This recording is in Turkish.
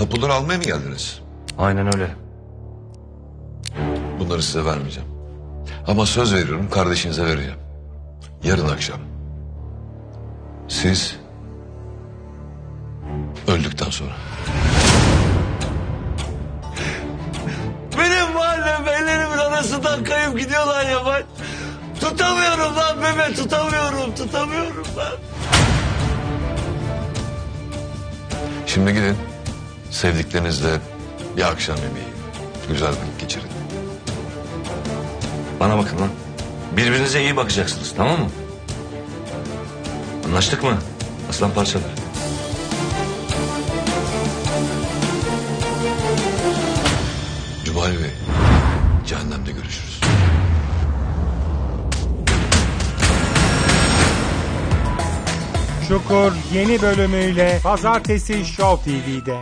Tapuları almaya mı geldiniz? Aynen öyle. Bunları size vermeyeceğim. Ama söz veriyorum kardeşinize vereceğim. Yarın akşam. Siz öldükten sonra. Benim mahallem ellerimin arasından kayıp gidiyorlar ya ben. Tutamıyorum lan bebe tutamıyorum tutamıyorum lan. Şimdi gidin sevdiklerinizle bir akşam yemeği güzel vakit geçirin. Bana bakın lan. Birbirinize iyi bakacaksınız tamam mı? Anlaştık mı? Aslan parçaları. Cumali Bey cehennemde görüşürüz. Çukur yeni bölümüyle Pazartesi Show TV'de.